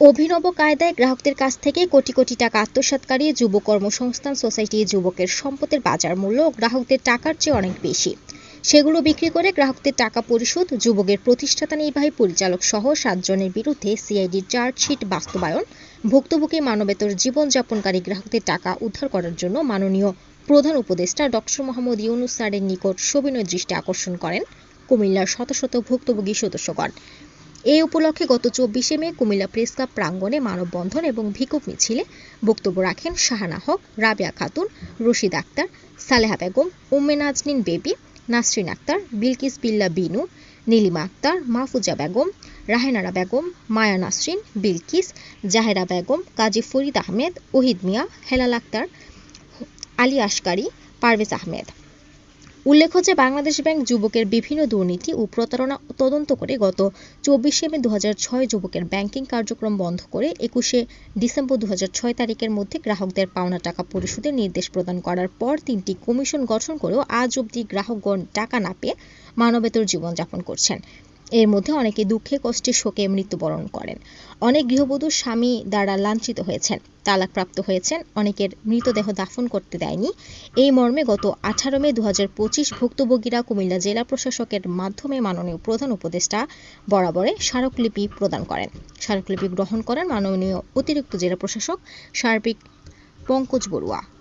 অভিনব কায়দায় গ্রাহকদের কাছ থেকে কোটি কোটি টাকা আত্মসাৎকারী যুব কর্মসংস্থান সোসাইটি যুবকের সম্পদের বাজার মূল্য গ্রাহকদের টাকার চেয়ে অনেক বেশি। সেগুলো বিক্রি করে গ্রাহকদের টাকা পরিশোধ যুবকের প্রতিষ্ঠাতা নির্বাহী পরিচালক সহ সাতজনের বিরুদ্ধে সিআইডির চার্জশিট বাস্তবায়ন, ভুক্তভোগী মানবেতর জীবনযাপনকারী গ্রাহকদের টাকা উদ্ধার করার জন্য মাননীয় প্রধান উপদেষ্টা ডক্টর মোহাম্মদ ইউনুস স্যারের নিকট সবিনয় দৃষ্টি আকর্ষণ করেন। কুমিল্লার শত শত ভুক্তভোগী সদস্যগণ এই উপলক্ষে গত চব্বিশে মে কুমিল্লা প্রেস ক্লাব প্রাঙ্গণে মানববন্ধন এবং ভিক্ষুক মিছিলে বক্তব্য রাখেন শাহানা হক, রাবেয়া খাতুন, রশিদ আক্তার, সালেহা বেগম, উম্মে নাজনীন বেবি, নাসরিন আক্তার, বিলকিস বিল্লা বিনু, নীলিমা আক্তার, মাহফুজা বেগম, রাহেনারা বেগম, মায়া নাসরিন, বিলকিস, জাহেরা বেগম, কাজী ফরিদ আহমেদ, ওহিদ মিয়া, হেলাল আক্তার, আলী আসকারি পারভেজ আহমেদ। উল্লেখ্য যে বাংলাদেশ ব্যাংক যুবকের বিভিন্ন দুর্নীতি ও প্রতারণা তদন্ত করে গত চব্বিশে মে দু হাজার ছয় যুবকের ব্যাংকিং কার্যক্রম বন্ধ করে একুশে ডিসেম্বর দু হাজার ছয় তারিখের মধ্যে গ্রাহকদের পাওনা টাকা পরিশোধের নির্দেশ প্রদান করার পর তিনটি কমিশন গঠন করেও আজ অবধি গ্রাহকগণ টাকা না পেয়ে মানবেতর জীবনযাপন করছেন। এর মধ্যে অনেকে দুঃখে, কষ্টে, শোকে মৃত্যুবরণ করেন। অনেক গৃহবধূ স্বামী দ্বারা লাঞ্ছিত হয়েছেন, তালাকপ্রাপ্ত হয়েছেন, অনেকের মৃতদেহ দাফন করতে দেয়নি। এই মর্মে গত আঠারো মে দু ভুক্তভোগীরা কুমিল্লা জেলা প্রশাসকের মাধ্যমে মাননীয় প্রধান উপদেষ্টা বরাবরে স্মারকলিপি প্রদান করেন। স্মারকলিপি গ্রহণ করেন মাননীয় অতিরিক্ত জেলা প্রশাসক সার্বিক পঙ্কজ বড়ুয়া।